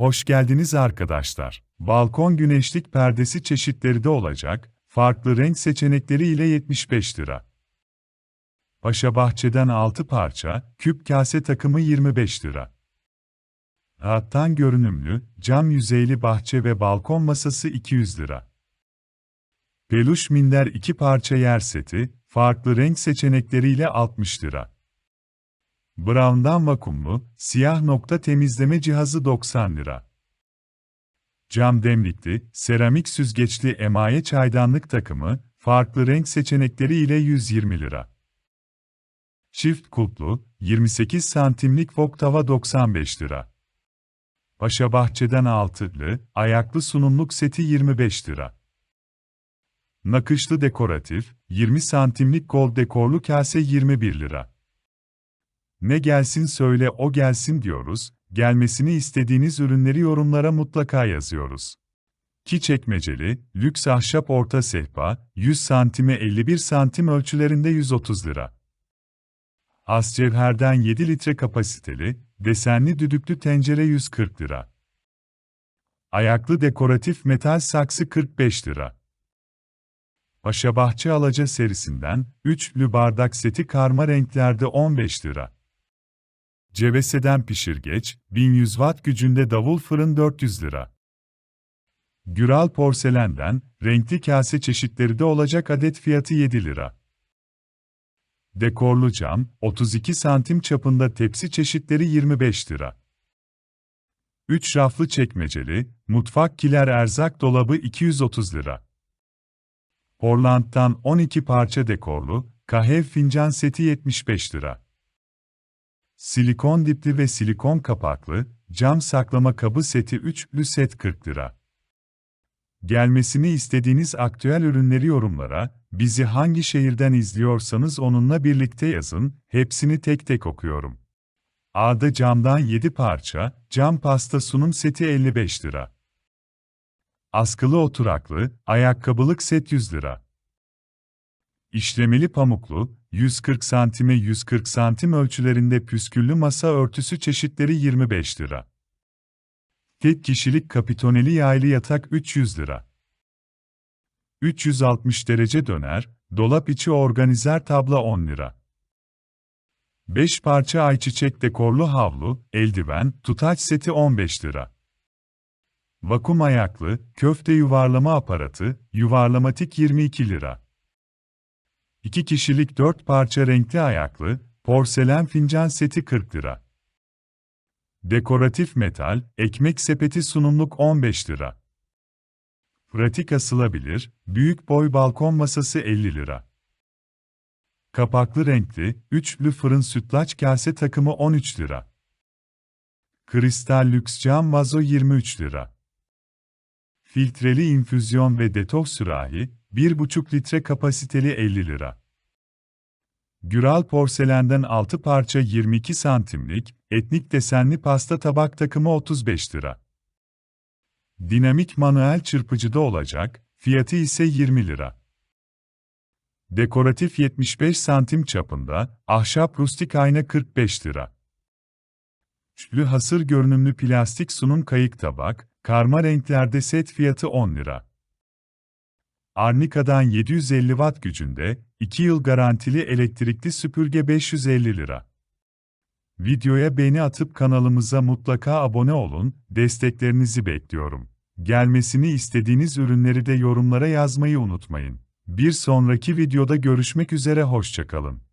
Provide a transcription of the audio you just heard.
Hoş geldiniz arkadaşlar. Balkon güneşlik perdesi çeşitleri de olacak, farklı renk seçenekleri ile 75 lira. Paşa Bahçe'den 6 parça, küp kase takımı 25 lira. Rahattan görünümlü, cam yüzeyli bahçe ve balkon masası 200 lira. Peluş minder 2 parça yer seti, farklı renk seçenekleriyle 60 lira. Brown'dan vakumlu, siyah nokta temizleme cihazı 90 lira. Cam demlikli, seramik süzgeçli emaye çaydanlık takımı, farklı renk seçenekleri ile 120 lira. Çift kulplu, 28 santimlik wok tava 95 lira. Paşa Bahçe'den altılı, ayaklı sunumluk seti 25 lira. Nakışlı dekoratif, 20 santimlik gold dekorlu kase 21 lira. Ne gelsin söyle o gelsin diyoruz, gelmesini istediğiniz ürünleri yorumlara mutlaka yazıyoruz. Ki çekmeceli, lüks ahşap orta sehpa, 100 santime 51 santim ölçülerinde 130 lira. Ascevher'den 7 litre kapasiteli, desenli düdüklü tencere 140 lira. Ayaklı dekoratif metal saksı 45 lira. Paşabahçe Alaca serisinden, üçlü bardak seti karma renklerde 15 lira. Ceveseden pişirgeç, 1100 watt gücünde davul fırın 400 lira. Güral porselenden, renkli kase çeşitleri de olacak adet fiyatı 7 lira. Dekorlu cam, 32 santim çapında tepsi çeşitleri 25 lira. 3 raflı çekmeceli, mutfak kiler erzak dolabı 230 lira. Portland'dan 12 parça dekorlu, kahev fincan seti 75 lira. Silikon dipli ve silikon kapaklı, cam saklama kabı seti 3'lü set 40 lira. Gelmesini istediğiniz aktüel ürünleri yorumlara, bizi hangi şehirden izliyorsanız onunla birlikte yazın, hepsini tek tek okuyorum. A'da camdan 7 parça, cam pasta sunum seti 55 lira. Askılı oturaklı, ayakkabılık set 100 lira. İşlemeli pamuklu, 140 santime 140 santim ölçülerinde püsküllü masa örtüsü çeşitleri 25 lira. Tek kişilik kapitoneli yaylı yatak 300 lira. 360 derece döner, dolap içi organizer tabla 10 lira. 5 parça ayçiçek dekorlu havlu, eldiven, tutaç seti 15 lira. Vakum ayaklı, köfte yuvarlama aparatı, yuvarlamatik 22 lira. 2 kişilik 4 parça renkli ayaklı, porselen fincan seti 40 lira. Dekoratif metal, ekmek sepeti sunumluk 15 lira. Pratik asılabilir, büyük boy balkon masası 50 lira. Kapaklı renkli, üçlü fırın sütlaç kase takımı 13 lira. Kristal lüks cam vazo 23 lira. Filtreli infüzyon ve detoks sürahi, 1,5 litre kapasiteli 50 lira. Güral porselenden 6 parça 22 santimlik, etnik desenli pasta tabak takımı 35 lira. Dinamik manuel çırpıcıda olacak, fiyatı ise 20 lira. Dekoratif 75 santim çapında, ahşap rustik ayna 45 lira. Üçlü hasır görünümlü plastik sunum kayık tabak, karma renklerde set fiyatı 10 lira. Arnica'dan 750 watt gücünde, 2 yıl garantili elektrikli süpürge 550 lira. Videoya beğeni atıp kanalımıza mutlaka abone olun, desteklerinizi bekliyorum. Gelmesini istediğiniz ürünleri de yorumlara yazmayı unutmayın. Bir sonraki videoda görüşmek üzere hoşçakalın.